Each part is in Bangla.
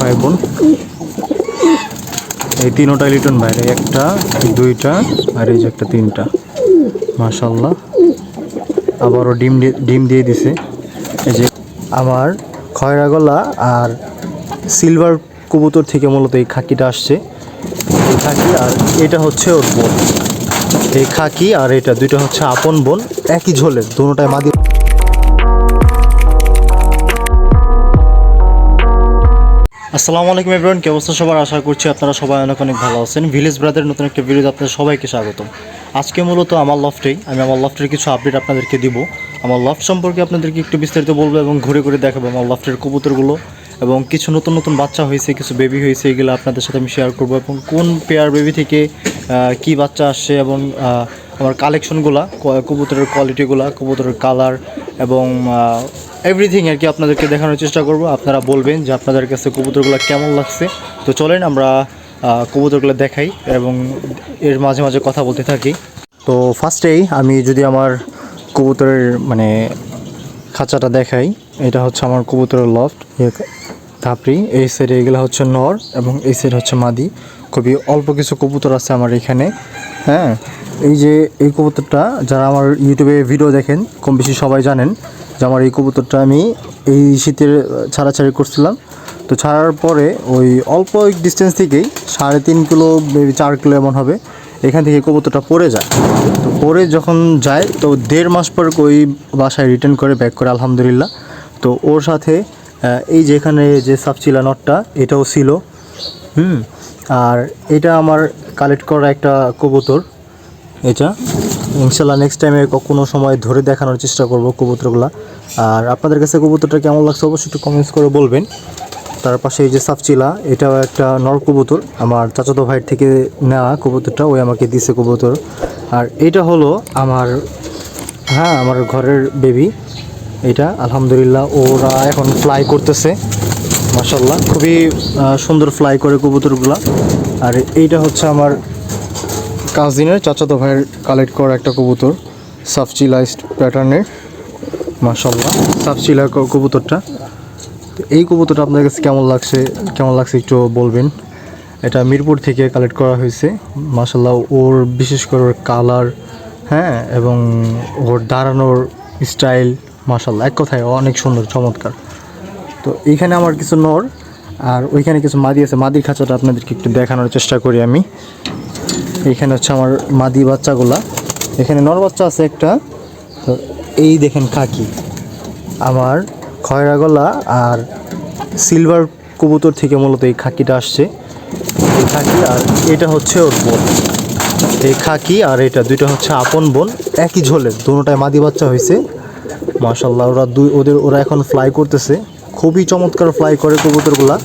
ভাই বোন। এই তিনোটা লিটন ভাই, এই একটা, দুইটা, আর এই যে একটা তিনটা। মাশাল্লাহ আবারও ডিম ডিম দিয়ে দিছে। এই যে আমার খয়রা গলা আর সিলভার কবুতর থেকে মূলত এই খাকিটা আসছে। এই খাকি আর এটা হচ্ছে ওর বোন। এই খাকি আর এটা, দুইটা হচ্ছে আপন বোন। একই ঝোলের দুটোটাই মাদি আসসালামু আলাইকুম এভরিওয়ান কি অবস্থা সবার? আশা করছি আপনারা সবাই অনেক অনেক ভালো আছেন। ভিলেজ ব্রাদের নতুন একটা ভিডিওতে আপনাদের সবাইকে স্বাগতম। আজকে মূলত আমার লফটেই আমি আমার লফটের কিছু আপডেট আপনাদেরকে দিব। আমার লফট সম্পর্কে আপনাদেরকে একটু বিস্তারিত বলব এবং ঘুরে ঘুরে দেখাবো আমার লফটের কবুতরগুলো এবং কিছু নতুন নতুন বাচ্চা হয়েছে, কিছু বেবি হয়েছে, এগুলো আপনাদের সাথে আমি শেয়ার করব এবং কোন পেয়ার বেবি থেকে কি বাচ্চা আসছে এবং আমার কালেকশনগুলা কবুতরের কোয়ালিটিগুলা কবুতরের কালার এবং এভরিথিং আর কি আপনাদেরকে দেখানোর চেষ্টা করব। আপনারা বলবেন যে আপনাদের কাছে কবুতরগুলো কেমন লাগছে। তো চলেন আমরা কবুতরগুলো দেখাই এবং এর মাঝে মাঝে কথা বলতে থাকি। তো ফার্স্টেই আমি যদি আমার কবুতরের মানে খাঁচাটা দেখাই, এটা হচ্ছে আমার কবুতরের লফট থাপড়ি এই সাইডে এগুলো হচ্ছে নর এবং এই সাইড হচ্ছে মাদি। খুবই অল্প কিছু কবুতর আছে আমার এখানে হ্যাঁ? এই যে এই কবুতরটা, যারা আমার ইউটিউবে ভিডিও দেখেন, কম বেশি সবাই জানেন যে আমার এই কবুতরটা আমি এই শীতের ছাড়াছাড়ি করছিলাম। তো ছাড়ার পরে ওই অল্প এক ডিস্টেন্স থেকেই সাড়ে তিন কিলো চার কিলো এমন হবে, এখান থেকে কবুতরটা পড়ে যায়। তো পরে যখন যায়, তো দেড় মাস পর ওই বাসায় রিটার্ন করে ব্যাক করে, আলহামদুলিল্লাহ। তো ওর সাথে এই যে এখানে যে সাবচিলা নটটা, এটাও ছিল, হুম? আর এটা আমার কালেক্ট করা একটা কবুতর। এটা ইনশাল্লাহ নেক্সট টাইমে কোনো সময় ধরে দেখানোর চেষ্টা করব কবুতরগুলো। আর আপনাদের কাছে কবুতরটা কেমন লাগছে অবশ্যই একটু কমেন্টস করে বলবেন। তার পাশে এই যে সাফচিলা এটাও একটা নর কবুতর। আমার চাচাতো ভাইয়ের থেকে নেওয়া কবুতরটা, ওই আমাকে দিছে কবুতর। আর এটা হলো আমার হ্যাঁ আমার ঘরের বেবি এটা আলহামদুলিল্লাহ ওরা এখন ফ্লাই করতেছে। মাসাল্লাহ খুবই সুন্দর ফ্লাই করে কবুতরগুলা। আর এইটা হচ্ছে আমার কাজিনের চাচাতো ভাইয়ের কালেক্ট করা একটা কবুতর সাফচিলাইজড প্যাটার্নের মাসাল্লাহ সাফচিলা কবুতরটা। এই কবুতরটা আপনার কাছে কেমন লাগছে কেমন লাগছে একটু বলবেন। এটা মিরপুর থেকে কালেক্ট করা হয়েছে। মাসাল্লাহ ওর বিশেষ করে ওর কালার হ্যাঁ এবং ওর দাঁড়ানোর স্টাইল মাসাল্লাহ এক কথায় অনেক সুন্দর, চমৎকার। তো এইখানে আমার কিছু নর আর ওইখানে কিছু মাদি আছে। মাদির খাঁচাটা আপনাদেরকে একটু দেখানোর চেষ্টা করি আমি। এখানে হচ্ছে আমার মাদি বাচ্চাগুলা। এখানে নর বাচ্চা আছে একটা। তো এই দেখেন কাকি আমার খয়রা গলা আর সিলভার কবুতর থেকে মূলত এই খাকিটা আসছে। এই খাকি আর এটা হচ্ছে ওর বোন। এই খাকি আর এটা দুইটা হচ্ছে আপন বোন। একই ঝোলের। দুটোটাই মাদি বাচ্চা হয়েছে মাশাল্লাহ, ওরা দুই ওদের ওরা এখন ফ্লাই করতেছে। খুবই চমৎকার ফ্লাই করে কবুতরগুলা।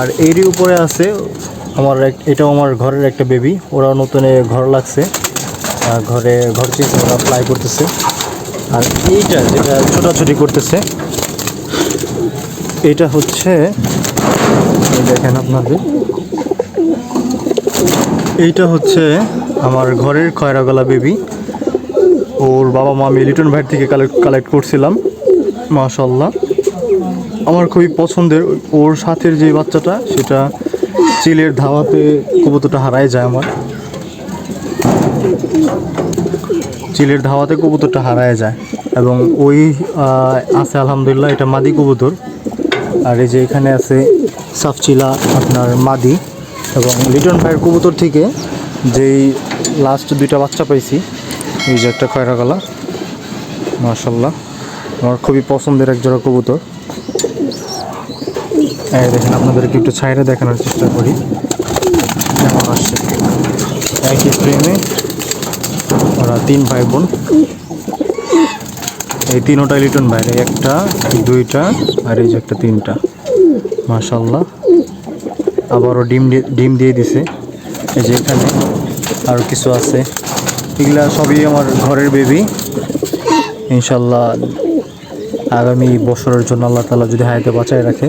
আর এরই উপরে আছে আমার এটাও আমার ঘরের একটা বেবি ওরা নতুন ঘর লাগছে। ঘরে, ঘর চেয়েছে ওরা ফ্লাই করতেছে। আর এইটা যেটা ছোটাছুটি করতেছে, এটা হচ্ছে দেখেন আপনাদের। এইটা হচ্ছে আমার ঘরের খয়রা গলা বেবি ওর বাবা মা আমি লিটন ভাইয়ের থেকে কালেক্ট কালেক্ট করছিলাম মাশাল্লাহ আমার খুবই পছন্দের ওর সাথের যে বাচ্চাটা, সেটা চিলের ধাওয়াতে কবুতরটা হারায় যায় আমার। চিলের ধাওয়াতে কবুতরটা হারায় যায় এবং ওই আছে আলহামদুলিল্লাহ, এটা মাদি কবুতর। আর এই যে এখানে আছে সাফচিলা আপনার মাদি এবং লিটন ভাইয়ের কবুতর থেকে যেই লাস্ট দুইটা বাচ্চা পাইছি, এই যে একটা খয়রা গলা মার্শাল্লাহ আমার খুবই পছন্দের এক জোড়া কবুতর। দেখেন, আপনাদেরকে একটু ছাইরে দেখানোর চেষ্টা করি। কেমন আসছে? একই ফ্রেমে ওরা তিন ভাই বোন। এই তিনোটাই লিটন বাইরে একটা দুইটা, আর এই যে একটা তিনটা। মাশাল্লাহ আবারও ডিম ডিম দিয়ে দিছে। এই যে এখানে আরও কিছু আছে। এগুলা সবই আমার ঘরের বেবি ইনশাল্লাহ আগামী বছরের জন্য আল্লাহ তালা যদি হায়াতে বাঁচায় রাখে।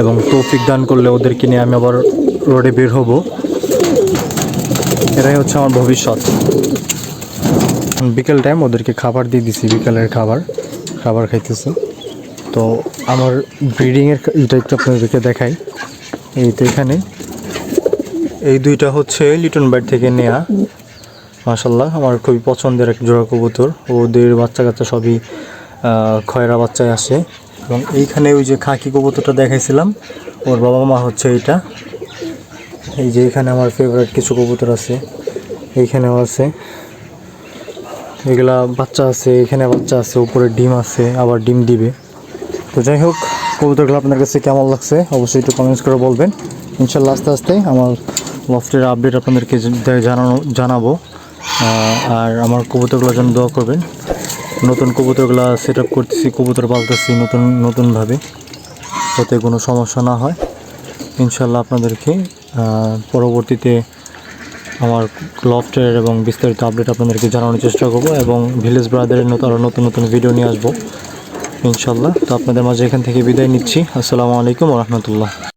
এবং তৌফিক দান করলে ওদেরকে নিয়ে আমি আবার রোডে বের হব। এটাই হচ্ছে আমার ভবিষ্যৎ। বিকেল টাইম ওদেরকে খাবার দিয়ে দিছি, বিকেলের খাবার খাবার খাইতেছে। তো আমার ব্রিডিংয়ের এটা একটু আপনাদেরকে দেখাই। এই তো এখানে। এই দুইটা হচ্ছে লিটন বাইট থেকে নেয়া। মাশাল্লাহ আমার খুবই পছন্দের এক জোড়া কবুতর। ওদের বাচ্চা কাচ্চা সবই খয়রা বাচ্চায় আসে। এবং এইখানে ওই যে খাকি কবুতরটা দেখাইছিলাম, ওর বাবা মা হচ্ছে এইটা। এই যে এখানে আমার ফেভারিট কিছু কবুতর আছে, এইখানেও আছে। এগুলা বাচ্চা আছে, এখানে বাচ্চা আছে, উপরে ডিম আছে, আবার ডিম দিবে। তো যাই হোক, কবুতরগুলো আপনার কাছে কেমন লাগছে অবশ্যই একটু কমেন্টস করে বলবেন। ইনশাল্লাহ আস্তে আস্তে আমার লফটের আপডেট আপনাদেরকে জানানো জানাব। আর আমার কবুতরগুলোর জন্য দোয়া করবেন। নতুন কবুতরগুলো সেট আপ করতেছি, কবুতর পালতেছি নতুন, নতুনভাবে, যাতে কোনো সমস্যা না হয়। ইনশাল্লাহ আপনাদেরকে পরবর্তীতে আমার লফটের এবং বিস্তারিত আপডেট আপনাদেরকে জানানোর চেষ্টা করব এবং ভিলেজ ব্রাদারের আরও নতুন নতুন ভিডিও নিয়ে আসব। ইনশাল্লাহ তো আপনাদের মাঝে এখান থেকে বিদায় নিচ্ছি। আসসালামু আলাইকুম রহমতুল্লাহ।